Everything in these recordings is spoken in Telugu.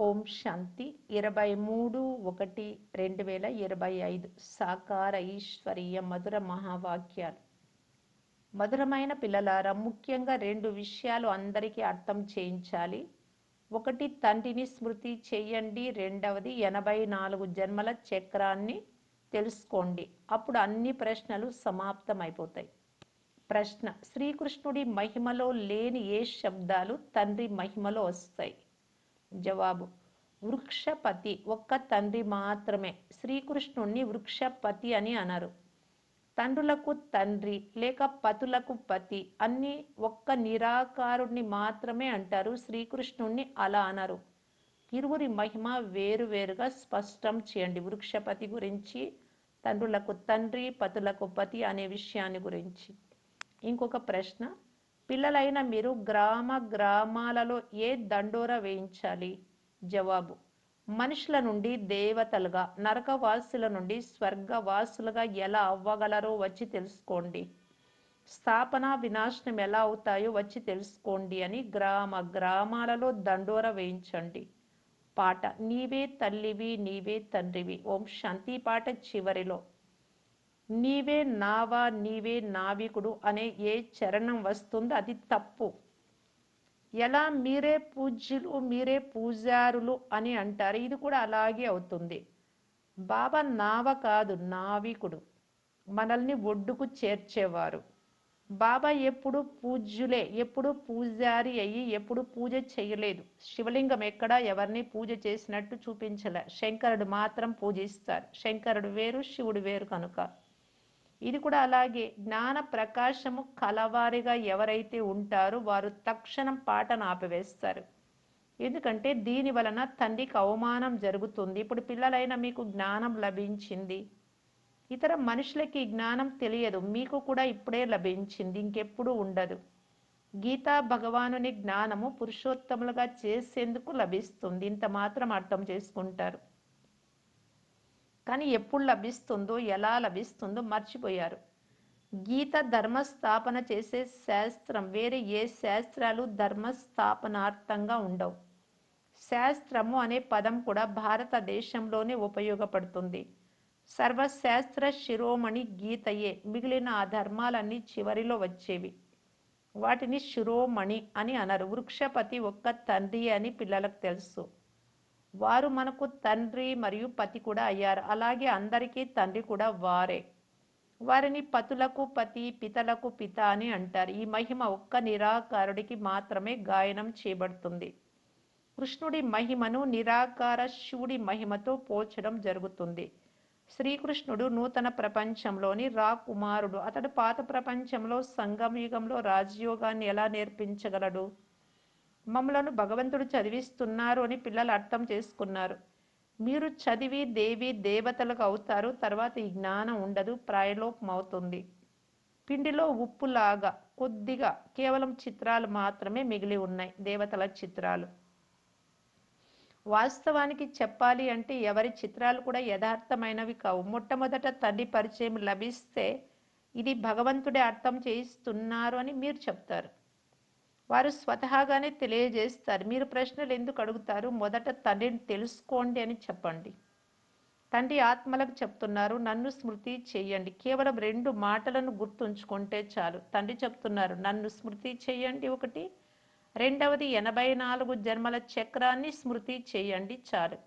ఓం శాంతి. ఇరవై మూడు ఒకటి రెండు వేల ఇరవై ఐదు సాకార ఈశ్వరీయ మధుర మహావాక్యాలు. మధురమైన పిల్లలారా ముఖ్యంగా రెండు విషయాలు అందరికీ అర్థం చేయించాలి. ఒకటి తండ్రిని స్మృతి చేయండి. రెండవది ఎనభై నాలుగు జన్మల చక్రాన్ని తెలుసుకోండి. అప్పుడు అన్ని ప్రశ్నలు సమాప్తమైపోతాయి. ప్రశ్న శ్రీకృష్ణుడి మహిమలో లేని ఏ శబ్దాలు తండ్రి మహిమలో వస్తాయి? జవాబు. వృక్షపతి ఒక్క తండ్రి మాత్రమే. శ్రీకృష్ణుణ్ణి వృక్షపతి అని అనరు. తండ్రులకు తండ్రి లేక పతులకు పతి అన్ని ఒక్క నిరాకారుణ్ణి మాత్రమే అంటారు. శ్రీకృష్ణుణ్ణి అలా అనరు. ఇరువురి మహిమ వేరువేరుగా స్పష్టం చేయండి. వృక్షపతి గురించి తండ్రులకు తండ్రి పతులకు పతి అనే విషయాన్ని గురించి. ఇంకొక ప్రశ్న. పిల్లలైన మీరు గ్రామ గ్రామాలలో ఏ దండోర వేయించాలి? జవాబు. మనుషుల నుండి దేవతలుగా నరకవాసుల నుండి స్వర్గవాసులుగా ఎలా అవ్వగలరో వచ్చి తెలుసుకోండి. స్థాపన వినాశనం ఎలా అవుతాయో వచ్చి తెలుసుకోండి అని గ్రామ గ్రామాలలో దండోర వేయించండి. పాట నీవే తల్లివి నీవే తండ్రివి ఓం శాంతి పాట చివరిలో. నీవే నావా నీవే నావికుడు అనే ఏ చరణం వస్తుందో అది తప్పు. ఎలా మీరే పూజ్యులు మీరే పూజారులు అని అంటారు. ఇది కూడా అలాగే అవుతుంది. బాబా నావ కాదు నావికుడు. మనల్ని ఒడ్డుకు చేర్చేవారు. బాబా ఎప్పుడు పూజ్యులే ఎప్పుడు పూజారి అయ్యి ఎప్పుడు పూజ చేయలేదు. శివలింగం ఎక్కడా ఎవరిని పూజ చేసినట్టు చూపించలే. శంకరుడు మాత్రం పూజిస్తారు. శంకరుడు వేరు శివుడు వేరు కనుక. ఇది కూడా అలాగే జ్ఞాన ప్రకాశము కలవారిగా ఎవరైతే ఉంటారో వారు తక్షణం పాటను ఆపివేస్తారు. ఎందుకంటే దీని వలన తండ్రికి అవమానం జరుగుతుంది. ఇప్పుడు పిల్లలైన మీకు జ్ఞానం లభించింది. ఇతర మనుషులకి జ్ఞానం తెలియదు. మీకు కూడా ఇప్పుడే లభించింది. ఇంకెప్పుడు ఉండదు. గీతా భగవానుని జ్ఞానము పురుషోత్తములుగా చేసేందుకు లభిస్తుంది. ఇంత మాత్రం అర్థం చేసుకుంటారు. కానీ ఎప్పుడు లభిస్తుందో ఎలా లభిస్తుందో మర్చిపోయారు. గీత ధర్మస్థాపన చేసే శాస్త్రం వేరే ఏ శాస్త్రాలు ధర్మస్థాపనార్థంగా ఉండవు. శాస్త్రము అనే పదం కూడా భారతదేశంలోనే ఉపయోగపడుతుంది. సర్వశాస్త్ర శిరోమణి గీతయే మిగిలిన ఆ ధర్మాలన్నీ చివరిలో వచ్చేవి. వాటిని శిరోమణి అని అనరు. వృక్షపతి ఒక్క తండ్రి అని పిల్లలకు తెలుసు. వారు మనకు తండ్రి మరియు పతి కూడా అయ్యారు. అలాగే అందరికీ తండ్రి కూడా వారే. వారిని పతులకు పతి పితలకు పిత అని అంటారు. ఈ మహిమ ఒక్క నిరాకారుడికి మాత్రమే గాయనం చేయబడుతుంది. కృష్ణుడి మహిమను నిరాకార శివుడి మహిమతో పోల్చడం జరుగుతుంది. శ్రీకృష్ణుడు నూతన ప్రపంచంలోని రాకుమారుడు అతడు పాత ప్రపంచంలో సంగమయుగంలో రాజయోగాన్ని ఎలా నేర్పించగలడు? మమ్మలను భగవంతుడు చదివిస్తున్నారు అని పిల్లలు అర్థం చేసుకున్నారు. మీరు చదివి దేవి దేవతలకు అవుతారు తర్వాత ఈ జ్ఞానం ఉండదు ప్రాయలోపం అవుతుంది పిండిలో ఉప్పులాగా కొద్దిగా కేవలం చిత్రాలు మాత్రమే మిగిలి ఉన్నాయి దేవతల చిత్రాలు. వాస్తవానికి చెప్పాలి అంటే ఎవరి చిత్రాలు కూడా యథార్థమైనవి కావు. మొట్టమొదట తండ్రి పరిచయం లభిస్తే ఇది భగవంతుడే అర్థం చేయిస్తున్నారు అని మీరు చెప్తారు. వారు స్వతహాగానే తెలియజేస్తారు. మీరు ప్రశ్నలు ఎందుకు అడుగుతారు? మొదట తండ్రిని తెలుసుకోండి అని చెప్పండి. తండ్రి ఆత్మలకు చెప్తున్నారు నన్ను స్మృతి చేయండి. కేవలం రెండు మాటలను గుర్తుంచుకుంటే చాలు. తండ్రి చెప్తున్నారు నన్ను స్మృతి చేయండి ఒకటి. రెండవది ఎనభై నాలుగు జన్మల చక్రాన్ని స్మృతి చేయండి చాలు.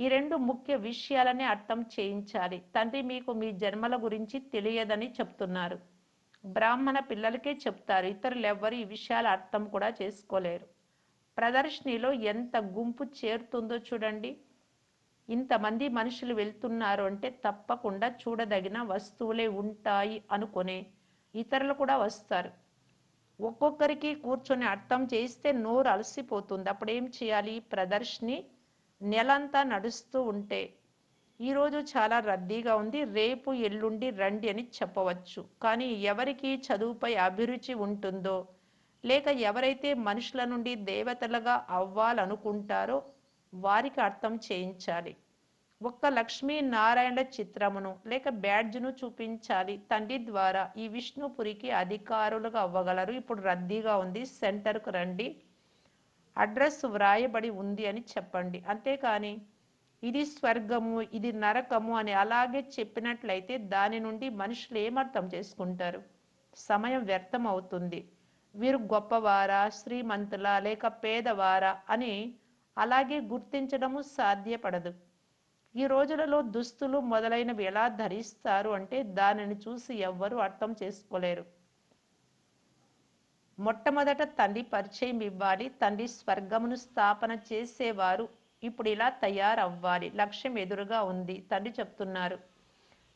ఈ రెండు ముఖ్య విషయాలనే అర్థం చేయించాలి. తండ్రి మీకు మీ జన్మల గురించి తెలియదని చెప్తున్నారు. బ్రాహ్మణ పిల్లలకే చెప్తారు. ఇతరులు ఎవ్వరు ఈ విషయాలు అర్థం కూడా చేసుకోలేరు. ప్రదర్శనలో ఎంత గుంపు చేరుతుందో చూడండి. ఇంతమంది మనుషులు వెళ్తున్నారు అంటే తప్పకుండా చూడదగిన వస్తువులే ఉంటాయి అనుకునే ఇతరులు కూడా వస్తారు. ఒక్కొక్కరికి కూర్చొని అర్థం చేస్తే నోరు అలసిపోతుంది. అప్పుడు ఏం చేయాలి? ప్రదర్శని నెలంతా నడుస్తూ ఉంటే ఈరోజు చాలా రద్దీగా ఉంది. రేపు ఎల్లుండి రండి అని చెప్పవచ్చు. కానీ ఎవరికి చదువుపై అభిరుచి ఉంటుందో లేక ఎవరైతే మనుషుల నుండి దేవతలుగా అవ్వాలనుకుంటారో వారికి అర్థం చేయించాలి. ఒక్క లక్ష్మీ నారాయణ చిత్రమును లేక బ్యాడ్జ్ను చూపించాలి. తండ్రి ద్వారా ఈ విష్ణుపురికి అధికారులుగా అవ్వగలరు. ఇప్పుడు రద్దీగా ఉంది. సెంటర్కు రండి. అడ్రస్ వ్రాయబడి ఉంది అని చెప్పండి. అంతేకాని ఇది స్వర్గము ఇది నరకము అని అలాగే చెప్పినట్లయితే దాని నుండి మనుషులు ఏమర్థం చేసుకుంటారు? సమయం వ్యర్థం అవుతుంది. వీరు గొప్పవారా శ్రీమంతుల లేక పేదవారా అని అలాగే గుర్తించడము సాధ్యపడదు. ఈ రోజులలో దుస్తులు మొదలైనవి ఎలా ధరిస్తారు అంటే దానిని చూసి ఎవ్వరూ అర్థం చేసుకోలేరు. మొట్టమొదట తండ్రి పరిచయం ఇవ్వాలి తండ్రి స్వర్గమును స్థాపన చేసేవారు ఇప్పుడు ఇలా తయారవ్వాలి లక్ష్యం ఎదురుగా ఉంది తండ్రి చెప్తున్నారు.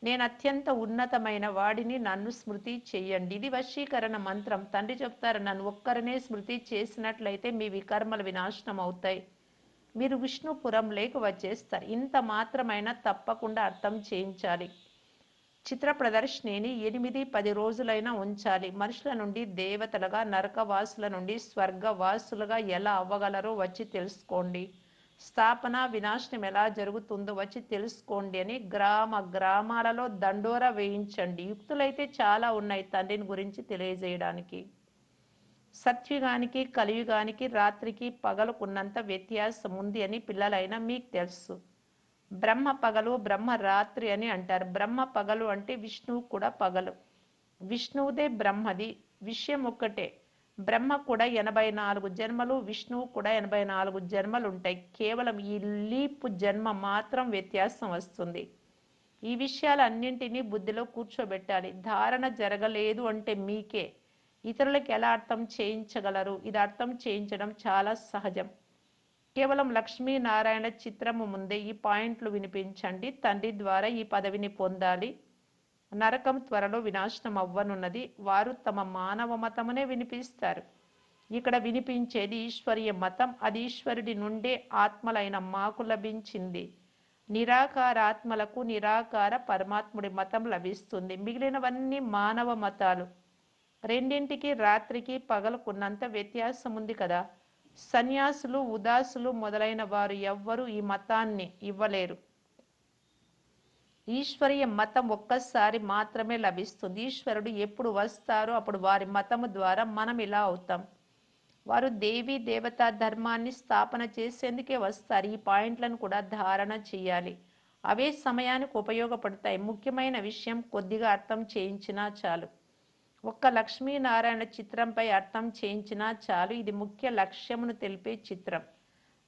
నేను అత్యంత ఉన్నతమైన వాడిని నన్ను స్మృతి చెయ్యండి ఇది వశీకరణ మంత్రం. తండ్రి చెప్తారు నన్ను ఒక్కరినే స్మృతి చేసినట్లయితే మీ వికర్మలు వినాశనం అవుతాయి మీరు విష్ణుపురం లేక వచ్చేస్తారు. ఇంత మాత్రమైనా తప్పకుండా అర్థం చేయించాలి. చిత్ర ప్రదర్శనిని ఎనిమిది పది రోజులైనా ఉంచాలి. మనుషుల నుండి దేవతలుగా నరకవాసుల నుండి స్వర్గవాసులుగా ఎలా అవ్వగలరో వచ్చి తెలుసుకోండి. స్థాపన వినాశనం ఎలా జరుగుతుందో వచ్చి తెలుసుకోండి అని గ్రామ గ్రామాలలో దండోరా వేయించండి. యుక్తులైతే చాలా ఉన్నాయి తండ్రిని గురించి తెలియజేయడానికి. సత్యుగానికి కలియుగానికి రాత్రికి పగలుకున్నంత వ్యత్యాసం ఉంది అని పిల్లలైనా మీకు తెలుసు. బ్రహ్మ పగలు బ్రహ్మ రాత్రి అని అంటారు. బ్రహ్మ పగలు అంటే విష్ణువు కూడా పగలు. విష్ణువుదే బ్రహ్మది. విషయం ఒక్కటే. బ్రహ్మ కూడా ఎనభై నాలుగు జన్మలు విష్ణువు కూడా ఎనభై నాలుగు జన్మలు ఉంటాయి కేవలం ఈ లీప్ జన్మ మాత్రం వ్యత్యాసం వస్తుంది. ఈ విషయాలన్నింటినీ బుద్ధిలో కూర్చోబెట్టాలి. ధారణ జరగలేదు అంటే మీకే. ఇతరులకు ఎలా అర్థం చేయించగలరు? ఇది అర్థం చేయించడం చాలా సహజం. కేవలం లక్ష్మీనారాయణ చిత్రము ముందే ఈ పాయింట్లు వినిపించండి. తండ్రి ద్వారా ఈ పదవిని పొందాలి. నరకం త్వరలో వినాశనం అవ్వనున్నది వారు తమ మానవ మతమునే వినిపిస్తారు. ఇక్కడ వినిపించేది ఈశ్వరీయ మతం. అది ఈశ్వరుడి నుండే ఆత్మలైన మాకు లభించింది. నిరాకార ఆత్మలకు నిరాకార పరమాత్ముడి మతం లభిస్తుంది. మిగిలినవన్నీ మానవ మతాలు. రెండింటికి రాత్రికి పగలుకున్నంత వ్యత్యాసం ఉంది కదా. సన్యాసులు ఉదాసులు మొదలైన వారు ఎవ్వరూ ఈ మతాన్ని ఇవ్వలేరు. ఈశ్వరీయ మతం ఒక్కసారి మాత్రమే లభిస్తుంది. ఈశ్వరుడు ఎప్పుడు వస్తారో అప్పుడు వారి మతము ద్వారా మనం ఇలా అవుతాం. వారు దేవి దేవతా ధర్మాన్ని స్థాపన చేసేందుకే వస్తారు. ఈ పాయింట్లను కూడా ధారణ చేయాలి. అవే సమయానికి ఉపయోగపడతాయి. ముఖ్యమైన విషయం కొద్దిగా అర్థం చేయించినా చాలు. ఒక్క లక్ష్మీనారాయణ చిత్రంపై అర్థం చేయించినా చాలు. ఇది ముఖ్య లక్ష్యమును తెలిపే చిత్రం.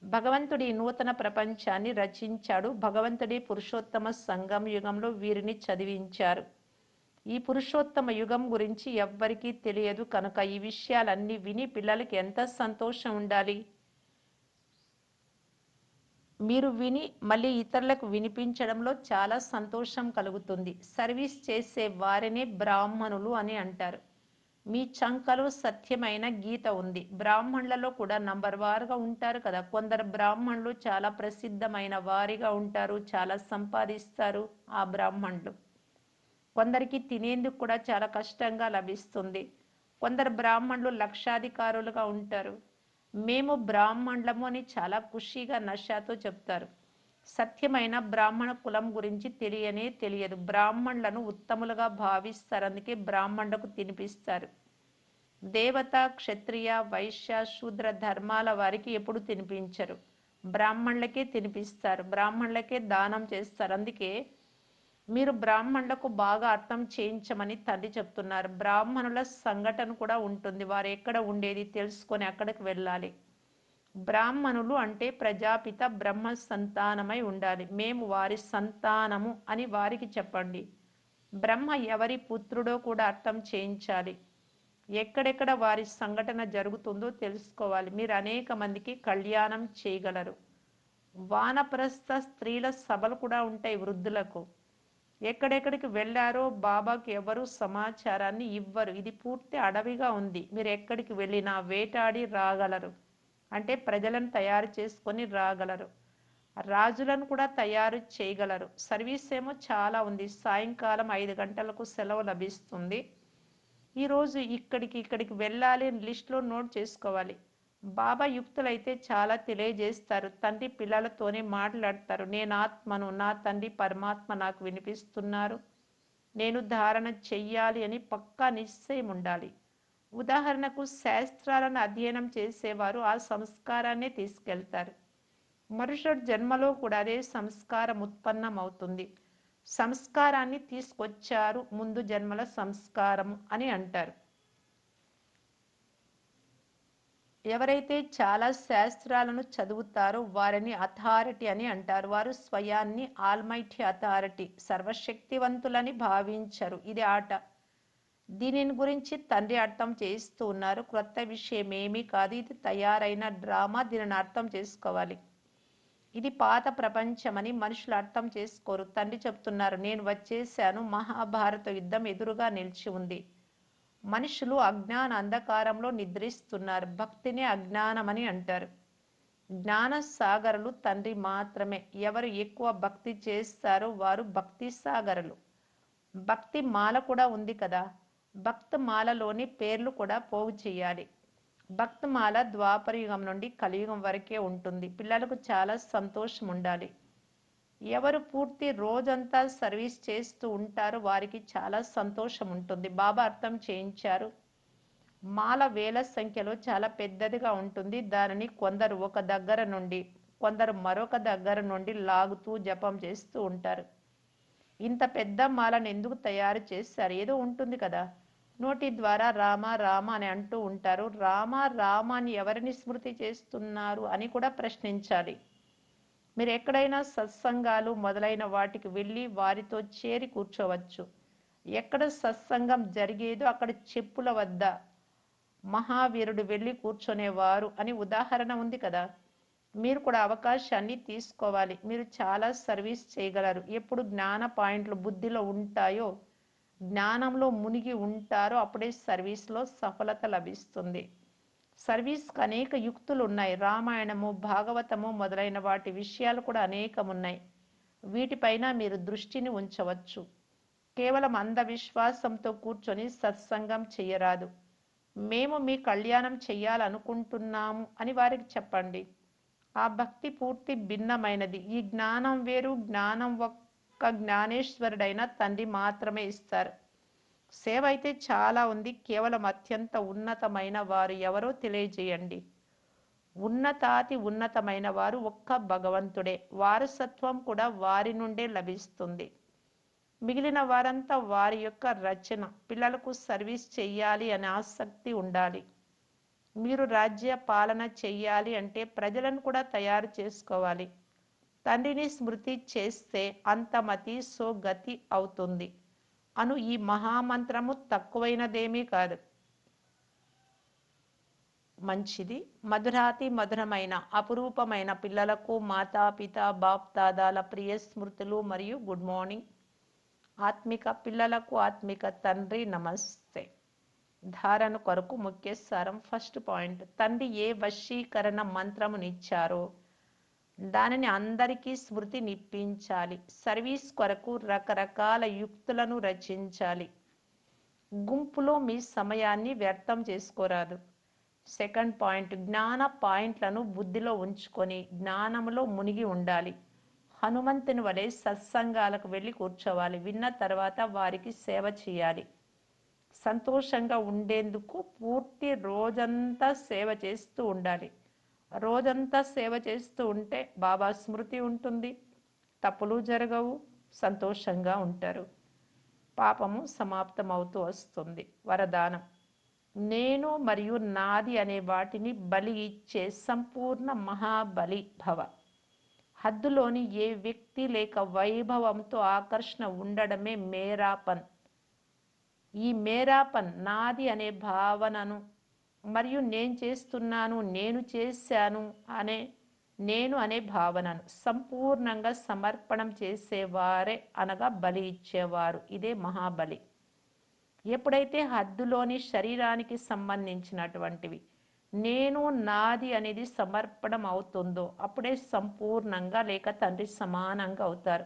భగవంతుడి నూతన ప్రపంచాన్ని రచించాడు. భగవంతుడి పురుషోత్తమ సంగం యుగంలో వీరిని చదివించారు. ఈ పురుషోత్తమ యుగం గురించి ఎవ్వరికీ తెలియదు కనుక ఈ విషయాలన్నీ విని పిల్లలకి ఎంత సంతోషం ఉండాలి? మీరు విని మళ్ళీ ఇతరులకు వినిపించడంలో చాలా సంతోషం కలుగుతుంది. సర్వీస్ చేసే వారినే బ్రాహ్మణులు అని అంటారు. మీ చంకలో సత్యమైన గీత ఉంది. బ్రాహ్మణులలో కూడా నంబర్ వారుగా ఉంటారు కదా. కొందరు బ్రాహ్మణులు చాలా ప్రసిద్ధమైన వారిగా ఉంటారు చాలా సంపాదిస్తారు ఆ బ్రాహ్మణులు. కొందరికి తినేందుకు కూడా చాలా కష్టంగా లభిస్తుంది. కొందరు బ్రాహ్మణులు లక్షాధికారులుగా ఉంటారు. మేము బ్రాహ్మణులము అని చాలా ఖుషీగా నషాతో చెప్తారు. సత్యమైన బ్రాహ్మణ కులం గురించి తెలియనే తెలియదు. బ్రాహ్మణులను ఉత్తములుగా భావిస్తారు. అందుకే బ్రాహ్మణులకు తినిపిస్తారు. దేవత క్షత్రియ వైశ్య శూద్ర ధర్మాల వారికి ఎప్పుడు తినిపించరు. బ్రాహ్మణులకే తినిపిస్తారు. బ్రాహ్మణులకే దానం చేస్తారు. అందుకే మీరు బ్రాహ్మణులకు బాగా అర్థం చేయించమని తండ్రి చెప్తున్నారు. బ్రాహ్మణుల సంఘటన కూడా ఉంటుంది. వారు ఎక్కడ ఉండేది తెలుసుకొని అక్కడికి వెళ్ళాలి. బ్రాహ్మణులు అంటే ప్రజాపిత బ్రహ్మ సంతానమై ఉండాలి. మేము వారి సంతానము అని వారికి చెప్పండి. బ్రహ్మ ఎవరి పుత్రుడో కూడా అర్థం చేయించాలి. ఎక్కడెక్కడ వారి సంఘటన జరుగుతుందో తెలుసుకోవాలి. మీరు అనేక మందికి కళ్యాణం చేయగలరు. వానప్రస్థ స్త్రీల సభలు కూడా ఉంటాయి వృద్ధులకు. ఎక్కడెక్కడికి వెళ్ళారో బాబాకి ఎవరు సమాచారాన్ని ఇవ్వరు. ఇది పూర్తి అడవిగా ఉంది. మీరు ఎక్కడికి వెళ్ళినా వేటాడి రాగలరు. అంటే ప్రజలను తయారు చేసుకొని రాగలరు. రాజులను కూడా తయారు చేయగలరు. సర్వీస్ ఏమో చాలా ఉంది. సాయంకాలం ఐదు గంటలకు సెలవు లభిస్తుంది. ఈరోజు ఇక్కడికి ఇక్కడికి వెళ్ళాలి అని లిస్ట్లో నోట్ చేసుకోవాలి. బాబా యుక్తులైతే చాలా తెలియజేస్తారు. తండ్రి పిల్లలతోనే మాట్లాడతారు. నేను ఆత్మను నా తండ్రి పరమాత్మ నాకు వినిపిస్తున్నారు. నేను ధారణ చెయ్యాలి అని పక్కా నిశ్చయం ఉండాలి. ఉదాహరణకు శాస్త్రాలను అధ్యయనం చేసేవారు ఆ సంస్కారాన్ని తీసుకెళ్తారు. మరుసటి జన్మలో కూడా అదే సంస్కారం ఉత్పన్నం అవుతుంది సంస్కారాన్ని తీసుకొచ్చారు ముందు జన్మల సంస్కారం అని అంటారు. ఎవరైతే చాలా శాస్త్రాలను చదువుతారో వారిని అథారిటీ అని అంటారు. వారు స్వయాన్ని ఆల్మైటీ అథారిటీ సర్వశక్తివంతులని భావించరు. ఇది ఆట. దీనిని గురించి తండ్రి అర్థం చేస్తూ ఉన్నారు. క్రొత్త విషయం ఏమీ కాదు. ఇది తయారైన డ్రామా. దీనిని అర్థం చేసుకోవాలి. ఇది పాత ప్రపంచమని మనుషులు అర్థం చేసుకోరు. తండ్రి చెప్తున్నారు నేను వచ్చేసాను. మహాభారత యుద్ధం ఎదురుగా నిలిచి ఉంది. మనుషులు అజ్ఞాన అంధకారంలో నిద్రిస్తున్నారు. భక్తిని అజ్ఞానమని అంటారు. జ్ఞాన సాగరులు తండ్రి మాత్రమే. ఎవరు ఎక్కువ భక్తి చేస్తారో వారు భక్తి సాగరులు. భక్తి మాల కూడా ఉంది కదా. భక్త్ మాలలోని పేర్లు కూడా పోగు చేయాలి. భక్త్ మాల ద్వాపరయుగం నుండి కలియుగం వరకే ఉంటుంది. పిల్లలకు చాలా సంతోషం ఉండాలి. ఎవరు పూర్తి రోజంతా సర్వీస్ చేస్తూ ఉంటారో వారికి చాలా సంతోషం ఉంటుంది. బాబా అర్థం చేయించారు. మాల వేల సంఖ్యలో చాలా పెద్దదిగా ఉంటుంది. దానిని కొందరు ఒక దగ్గర నుండి కొందరు మరొక దగ్గర నుండి లాగుతూ జపం చేస్తూ ఉంటారు. ఇంత పెద్ద మాలను ఎందుకు తయారు చేస్తారు ఏదో ఉంటుంది కదా. నోటి ద్వారా రామ రామ అని అంటూ ఉంటారు. రామ రామ అని ఎవరిని స్మృతి చేస్తున్నారు అని కూడా ప్రశ్నించాలి. మీరు ఎక్కడైనా సత్సంగాలు మొదలైన వాటికి వెళ్ళి వారితో చేరి కూర్చోవచ్చు. ఎక్కడ సత్సంగం జరిగేదో అక్కడ చెప్పుల వద్ద మహావీరుడు వెళ్ళి కూర్చొనేవారు అని ఉదాహరణ ఉంది కదా. మీరు కూడా అవకాశాన్ని తీసుకోవాలి. మీరు చాలా సర్వీస్ చేయగలరు. ఎప్పుడు జ్ఞాన పాయింట్లు బుద్ధిలో ఉంటాయో జ్ఞానంలో మునిగి ఉంటారో అప్పుడే సర్వీస్లో సఫలత లభిస్తుంది. సర్వీస్కి అనేక యుక్తులు ఉన్నాయి రామాయణము భాగవతము మొదలైన వాటి విషయాలు కూడా అనేకం ఉన్నాయి వీటిపైన మీరు దృష్టిని ఉంచవచ్చు. కేవలం అంధవిశ్వాసంతో కూర్చొని సత్సంగం చెయ్యరాదు మేము మీ కళ్యాణం చెయ్యాలనుకుంటున్నాము అని వారికి చెప్పండి. ఆ భక్తి పూర్తి భిన్నమైనది. ఈ జ్ఞానం వేరు జ్ఞానం ఒక్క ఒక్క జ్ఞానేశ్వరుడైన తండ్రి మాత్రమే ఇస్తారు. సేవ అయితే చాలా ఉంది. కేవలం అత్యంత ఉన్నతమైన వారు ఎవరో తెలియజేయండి. ఉన్నతాతి ఉన్నతమైన వారు ఒక్క భగవంతుడే. వారసత్వం కూడా వారి నుండే లభిస్తుంది. మిగిలిన వారంతా వారి యొక్క రచన పిల్లలకు సర్వీస్ చెయ్యాలి అనే ఆసక్తి ఉండాలి. మీరు రాజ్య పాలన చెయ్యాలి అంటే ప్రజలను కూడా తయారు చేసుకోవాలి. తండ్రిని స్మృతి చేస్తే అంతమతి సో గతి అవుతుంది. అను ఈ మహామంత్రము తక్కువైనదేమీ కాదు. మంచిది మధురాతి మధురమైన అపురూపమైన పిల్లలకు మాతాపిత బాప్ దాదాల ప్రియ స్మృతులు మరియు గుడ్ మార్నింగ్. ఆత్మిక పిల్లలకు ఆత్మిక తండ్రి నమస్తే. ధారణ కొరకు ముఖ్య సారం ఫస్ట్ పాయింట్. తండ్రి ఏ వశీకరణ మంత్రమునిచ్చారో దానిని అందరికీ స్మృతి నిప్పించాలి సర్వీస్ కొరకు రకరకాల యుక్తులను రచించాలి. గుంపులో మీ సమయాన్ని వ్యర్థం చేసుకోరాదు. సెకండ్ పాయింట్ జ్ఞాన పాయింట్లను బుద్ధిలో ఉంచుకొని జ్ఞానంలో మునిగి ఉండాలి. హనుమంతుని వలె సత్సంగాలకు వెళ్ళి కూర్చోవాలి. విన్న తర్వాత వారికి సేవ చేయాలి. సంతోషంగా ఉండేందుకు పూర్తి రోజంతా సేవ చేస్తూ ఉండాలి. రోజంతా సేవ చేస్తూ ఉంటే బాబా స్మృతి ఉంటుంది. తప్పులు జరగవు సంతోషంగా ఉంటారు. పాపము సమాప్తం అవుతూ వస్తుంది. వరదానం. నేను మరియు నాది అనే వాటిని బలి ఇచ్చే సంపూర్ణ మహాబలి భవ. హద్దులోని ఏ వ్యక్తి లేక వైభవంతో ఆకర్షణ ఉండడమే మేరాపన్. ఈ మేరాపన్ నాది అనే భావనను మరియు నేను చేస్తున్నాను నేను చేశాను అనే నేను అనే భావనను సంపూర్ణంగా సమర్పణం చేసేవారే అనగా బలి ఇచ్చేవారు. ఇదే మహాబలి. ఎప్పుడైతే హద్దులోని శరీరానికి సంబంధించినటువంటివి నేను నాది అనేది సమర్పణం అవుతుందో అప్పుడే సంపూర్ణంగా లేక తండ్రి సమానంగా అవుతారు.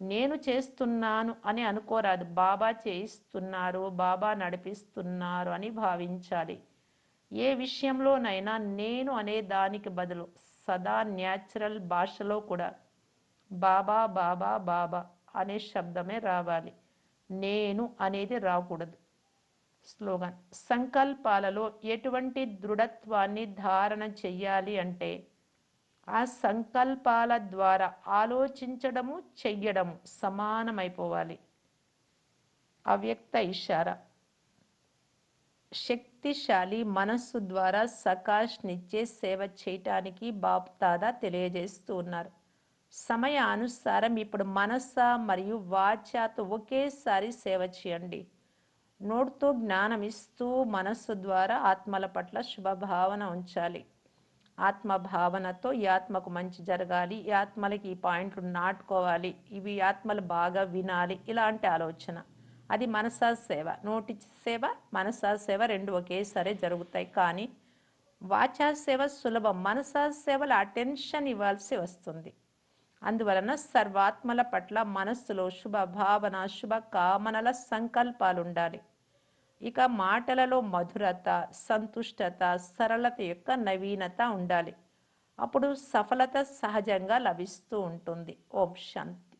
నేను చేస్తున్నాను అని అనుకోరాదు. బాబా చేయిస్తున్నారు బాబా నడిపిస్తున్నారు అని భావించాలి. ఏ విషయంలోనైనా నేను అనే దానికి బదులు సదా న్యాచురల్ భాషలో కూడా బాబా బాబా బాబా అనే శబ్దమే రావాలి. నేను అనేది రాకూడదు. స్లోగన్. సంకల్పాలలో ఎటువంటి దృఢత్వాన్ని ధారణ చెయ్యాలి అంటే ఆ సంకల్పాల ద్వారా ఆలోచించడము చెయ్యడము సమానమైపోవాలి. అవ్యక్త ఇషారా. శక్తిశాలి మనస్సు ద్వారా సకాష్నిచ్చే సేవ చేయటానికి బాప్తాదా తెలియజేస్తూ ఉన్నారు. సమయానుసారం ఇప్పుడు మనస్స మరియు వాచాతో ఒకేసారి సేవ చేయండి. నోటితో జ్ఞానం ఇస్తూ మనస్సు ద్వారా ఆత్మల పట్ల శుభభావన ఉంచాలి. ఆత్మ భావనతో ఈ ఆత్మకు మంచి జరగాలి. ఈ ఆత్మలకి ఈ పాయింట్లు నాటుకోవాలి. ఇవి ఆత్మలు బాగా వినాలి. ఇలాంటి ఆలోచన. అది మనసా సేవ. నోటి సేవ మనసా సేవ రెండు ఒకేసారి జరుగుతాయి. కానీ వాచా సేవ సులభం. మనసా సేవలు అటెన్షన్ ఇవ్వాల్సి వస్తుంది. అందువలన సర్వాత్మల పట్ల మనస్సులో శుభ భావన శుభ కామనల సంకల్పాలు ఉండాలి ఇక మాటలలో మధురత సంతుష్టత సరళత యొక్క నవీనత ఉండాలి. అప్పుడు సఫలత సహజంగా లభిస్తూ ఉంటుంది. ఓం శాంతి